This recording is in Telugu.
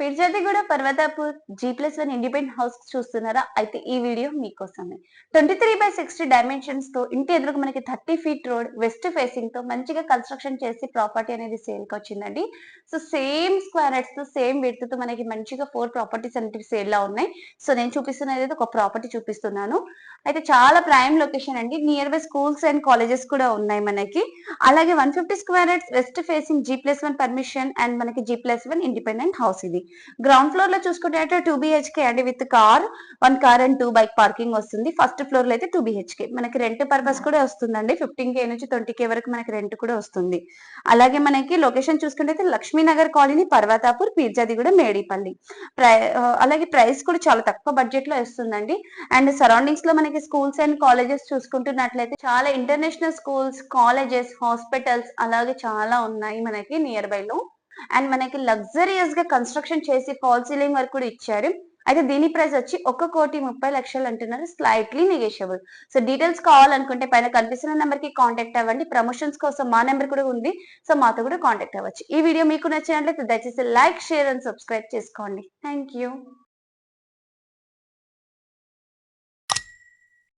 Peerzadiguda Parvathapur G plus one independent house చూస్తున్నారా? అయితే ఈ వీడియో మీకోసమే. ట్వంటీ త్రీ బై సిక్స్టీ డైమెన్షన్స్తో ఇంటి ఎదురుగా మనకి థర్టీ ఫీట్ రోడ్ వెస్ట్ ఫేసింగ్తో మంచిగా కన్స్ట్రక్షన్ చేసి ప్రాపర్టీ అనేది సేల్కి వచ్చిందండి. సో సేమ్ స్క్వేర్తో సేమ్ విడ్త్తో మనకి మంచిగా ఫోర్ ప్రాపర్టీస్ అనేవి సేల్లో ఉన్నాయి. సో నేను చూపిస్తున్నది అయితే ఒక ప్రాపర్టీ చూపిస్తున్నాను. అయితే చాలా ప్రైమ్ లొకేషన్ అండి. Near by schools and colleges కూడా ఉన్నాయి మనకి. అలాగే one fifty square west facing G plus one permission and మనకి G plus one independent house ఇది. గ్రౌండ్ ఫ్లోర్లో చూసుకుంటే టూ బిహెచ్కే అండి with car one car and two bike parking వస్తుంది. ఫస్ట్ ఫ్లోర్లో అయితే టూ బిహెచ్కే మనకి రెంట్ పర్పస్ కూడా వస్తుందండి. ఫిఫ్టీన్ కే నుంచి ట్వంటీ కే వరకు మనకి రెంట్ కూడా వస్తుంది. అలాగే మనకి లొకేషన్ చూసుకుంటే అయితే లక్ష్మీనగర్ కాలనీ పర్వతాపూర్ పీర్జాది కూడా మేడిపల్లి ప్రై అలాగే ప్రైస్ కూడా చాలా తక్కువ బడ్జెట్లో వస్తుందండి. అండ్ సరౌండింగ్స్లో మనకి స్కూల్స్ అండ్ కాలేజెస్ చూసుకుంటున్నట్లయితే చాలా ఇంటర్నేషనల్ స్కూల్స్ కాలేజెస్ హాస్పిటల్స్ అలాగే చాలా ఉన్నాయి మనకి నియర్ బై లో. అండ్ మనకి లగ్జరియస్గా కన్స్ట్రక్షన్ చేసి ఫాల్ సీలింగ్ వరకు కూడా ఇచ్చారు. అయితే దీని ప్రైస్ వచ్చి ఒక కోటి ముప్పై లక్షలు అంటున్నారు. స్లైట్లీ నెగోషియబుల్ సో డీటెయిల్స్ కావాలనుకుంటే పైన కనిపిస్తున్న నెంబర్కి కాంటాక్ట్ అవ్వండి. ప్రమోషన్స్ కోసం మా నెంబర్ కూడా ఉంది. సో మాతో కూడా కాంటాక్ట్ అవ్వచ్చు. ఈ వీడియో మీకు నచ్చినట్లయితే దయచేసి లైక్ షేర్ అండ్ సబ్స్క్రైబ్ చేసుకోండి. Thank you